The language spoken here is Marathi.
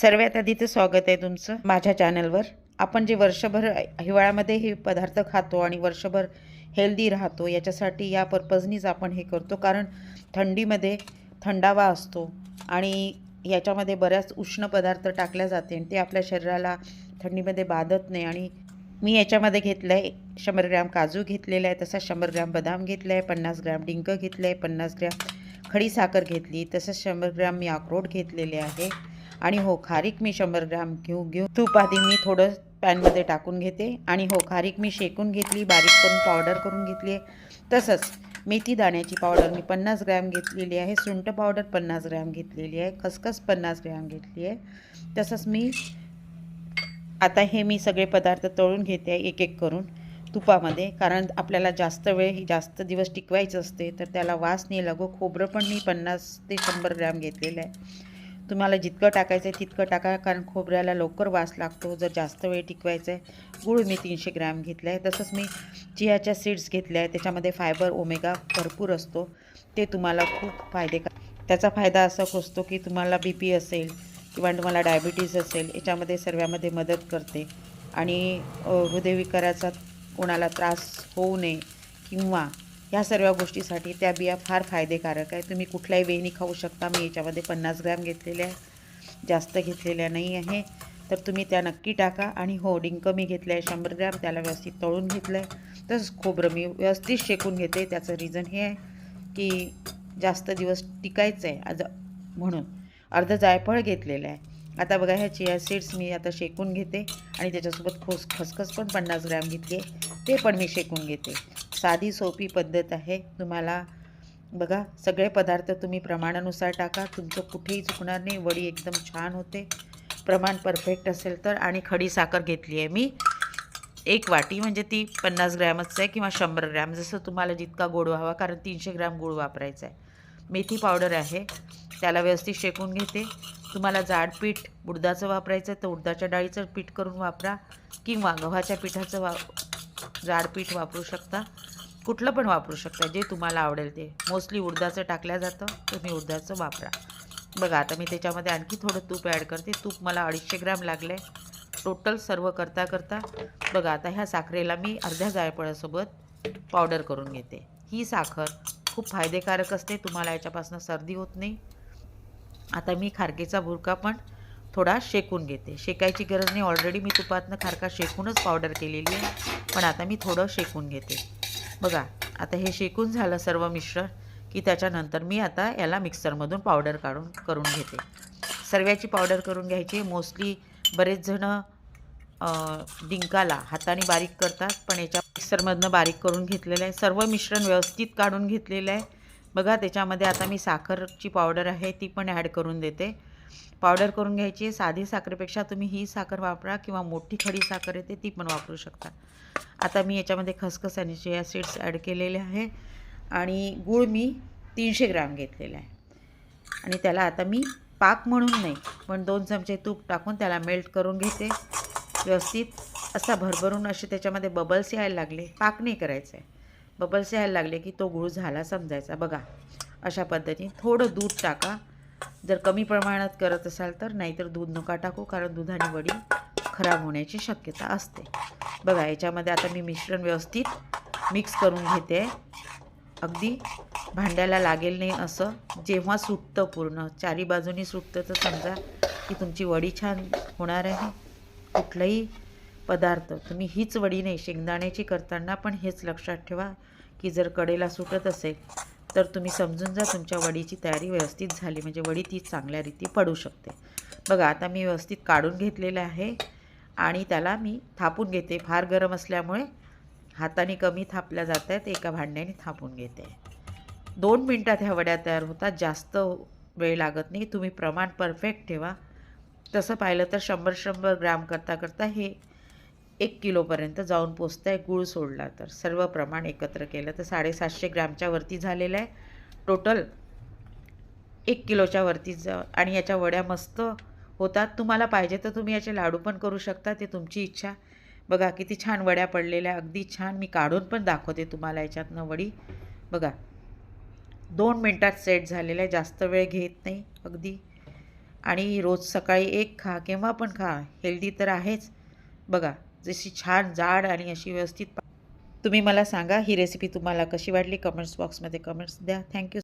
सर्वात आधी तर स्वागत आहे तुमचं माझ्या चॅनलवर आपण जे वर्षभर हिवाळ्यामध्ये हे पदार्थ खातो आणि वर्षभर हेल्दी राहतो याच्यासाठी या पर्पजनीच आपण हे करतो. कारण थंडीमध्ये थंडावा असतो आणि याच्यामध्ये बऱ्याच उष्ण पदार्थ टाकल्या जाते आणि ते आपल्या शरीराला थंडीमध्ये बाधत नाही. आणि मी याच्यामध्ये घेतलं आहे शंभर ग्रॅम काजू घेतलेला आहे तसा शंभर ग्रॅम बदाम घेतलं आहे पन्नास ग्रॅम डिंक घेतलं आहे पन्नास ग्रॅम खडी साखर घेतली तसंच शंभर ग्रॅम मी अक्रोड घेतलेले आहे. आणि हो खारीक मी शंभर ग्रॅम घेऊ घेऊ. तूप आधी मी थोडं पॅनमध्ये टाकून घेते. आणि हो खारीक मी शेकून घेतली बारीक करून पावडर करून घेतली आहे. तसंच मेथी दाण्याची पावडर मी पन्नास ग्रॅम घेतलेली आहे. सुंठ पावडर पन्नास ग्रॅम घेतलेली आहे. खसखस पन्नास ग्रॅम घेतली आहे. तसंच मी आता हे मी सगळे पदार्थ तळून घेते एक एक करून तुपामध्ये. कारण आपल्याला जास्त वेळ जास्त दिवस टिकवायचं असते तर त्याला वास नाही लागो. खोबरं पण मी पन्नास ते शंभर ग्रॅम घेतलेलं आहे. तुम्हाला जितकं टाकायचं आहे तितकं टाका कारण खोबऱ्याला लवकर वास लागतो. जर जास्त वेळ टिकवायचं आहे गूळ मी तीनशे ग्रॅम घेतलं आहे तसंच मी चियाच्या सीड्स घेतल्या आहे त्याच्यामध्ये फायबर ओमेगा भरपूर असतो. ते तुम्हाला खूप फायदे का त्याचा फायदा असा असतो की तुम्हाला बी पी असेल किंवा तुम्हाला डायबिटीज असेल याच्यामध्ये सर्वामध्ये मदत करते. आणि हृदयविकाराचा कोणाला त्रास होऊ नये किंवा ह्या सर्व गोष्टीसाठी त्या बिया फार फायदेकारक आहे. तुम्ही कुठल्याही वेणी खाऊ शकता. मी याच्यामध्ये पन्नास ग्रॅम घेतलेल्या आहे. जास्त घेतलेल्या नाही आहे. तर तुम्ही त्या नक्की टाका. आणि हो डिंक मी घेतलं आहे शंभर ग्रॅम. त्याला व्यवस्थित तळून घेतलं आहे तसंच खोबरं मी व्यवस्थित शेकून घेते. त्याचं रिझन हे आहे की जास्त दिवस टिकायचं आहे आज म्हणून अर्ध जायफळ घेतलेलं आहे. आता बघा ह्या चिया सीड्स मी आता शेकून घेते आणि त्याच्यासोबत खोस खसखस पण पन्नास ग्रॅम घेतली ते पण मी शेकून घेते. साधी सोपी पद्धत आहे. तुम्हाला बघा सगळे पदार्थ तुम्ही प्रमाणानुसार टाका. तुमचं कुठेही चुकणार नाही. वडी एकदम छान होते. प्रमाण परफेक्ट असेल तर. आणि खडी साखर घेतली आहे मी. एक वाटी म्हणजे ती पन्नास ग्रॅमच आहे किंवा शंभर ग्रॅम. जसं तुम्हाला जितका गोड व्हावा कारण तीनशे ग्रॅम गुळ वापरायचा आहे. मेथी पावडर आहे. त्याला व्यवस्थित शेकून घेते. तुम्हाला जाड पीठ उडदाचं वापरायचं तर उडदाच्या डाळीचं पीठ करून वापरा किंवा गव्हाच्या पिठाचं वा जाड पीठ वापरू शकता. कुठलं पण वापरू शकता जे तुम्हाला आवडेल ते. मोस्टली उडदाचं टाकल्या जातं तुम्ही उडदाचं वापरा. बघा आता मी त्याच्यामध्ये आणखी थोडं तूप ॲड करते. तूप मला अडीचशे ग्रॅम लागलं आहे टोटल सर्व करता करता बघा आता ह्या साखरेला मी अर्ध्या जायफळासोबत पावडर करून घेते. ही साखर खूप फायदेकारक असते. तुम्हाला याच्यापासून सर्दी होत नाही. आता मी खारकेचा भुरका पण थोडा शेकून घेते. शेकायची गरज नाही. ऑलरेडी मी तुपातनं खारका शेकूनच पावडर केलेली आहे. पण आता मी थोडं शेकून घेते. बघा आता हे शेकून झालं सर्व मिश्रण की त्याच्यानंतर मी आता याला मिक्सरमधून पावडर काढून करून घेते. सर्व्याची पावडर करून घ्यायची. मोस्टली बरेच जणं डिंकाला हाताने बारीक करतात पण याच्या मिक्सरमधनं बारीक करून घेतलेलं आहे. सर्व मिश्रण व्यवस्थित काढून घेतलेलं आहे. बघा त्याच्यामध्ये आता मी साखरची पावडर आहे ती पण ॲड करून देते. पावडर करून घ्यायची आहे साधी साखरेपेक्षा तुम्ही ही साखर वापरा किंवा मोठी खडी साखर येते ती पण वापरू शकता. आता मी याच्यामध्ये खसखस आणि चिया सीड्स ॲड केलेले आहे आणि गूळ मी तीनशे ग्रॅम घेतलेला आहे. आणि त्याला आता मी पाक म्हणून नाही पण दोन चमचे तूप टाकून त्याला मेल्ट करून घेते. व्यवस्थित असा भरभरून असे त्याच्यामध्ये बबल्स यायला लागले पाक नाही करायचं आहे बबल्स यायला लागले की तो गूळ झाला समजायचा. बघा अशा पद्धतीने थोडं दूध टाका. जर कमी प्रमाणात करत असाल तर नाहीतर दूध नका टाकू कारण दुधाने वडी खराब होण्याची शक्यता असते. बघा याच्यामध्ये आता मी मिश्रण व्यवस्थित मिक्स करून घेते. अगदी भांड्याला लागेल नाही असं. जेव्हा सुटतं पूर्ण चारी बाजूनी सुटतं तर समजा की तुमची वडी छान होणार आहे. कुठलंही पदार्थ. तुम्ही हीच वडी नाही शेंगदाण्याची करताना पण हेच लक्षात ठेवा की जर कडेला सुटत असेल तर तुम्ही समजून जा तुमच्या वडीची तयारी व्यवस्थित झाली म्हणजे वडी ती चांगल्या रीती पडू शकते. बघा आता मी व्यवस्थित काढून घेतलेलं आहे आणि त्याला मी थापून घेते. फार गरम असल्यामुळे हाताने कमी थापल्या जात आहेत एका भांड्याने थापून घेते. दोन मिनटात ह्या वड्या तयार होतात. जास्त वेळ लागत नाही. तुम्ही प्रमाण परफेक्ट ठेवा. तसं पाहिलं तर शंभर शंभर ग्राम करता करता हे एक किलोपर्यंत जाऊन पोचतं आहे गूळ सोडला तर. सर्व प्रमाण एकत्र केलं तर साडेसातशे ग्रॅमच्या वरती झालेलं आहे. टोटल एक किलोच्या वरती जा आणि याच्या वड्या मस्त होतात. तुम्हाला पाहिजे तर तुम्ही याचे लाडू पण करू शकता ते तुमची इच्छा. बघा किती छान वड्या पडलेल्या अगदी छान. मी काढून पण दाखवते तुम्हाला याच्यातनं वडी. बघा दोन मिनटात सेट झालेला आहे. जास्त वेळ घेत नाही अगदी. आणि रोज सकाळी एक खा केव्हा पण खा. हेल्दी तर आहेच. बघा जशी छान जाड आणि अशी व्यवस्थित तुम्ही मला सांगा ही रेसिपी तुम्हाला कशी वाटली? कमेंट्स बॉक्समध्ये कमेंट्स द्या. थँक्यू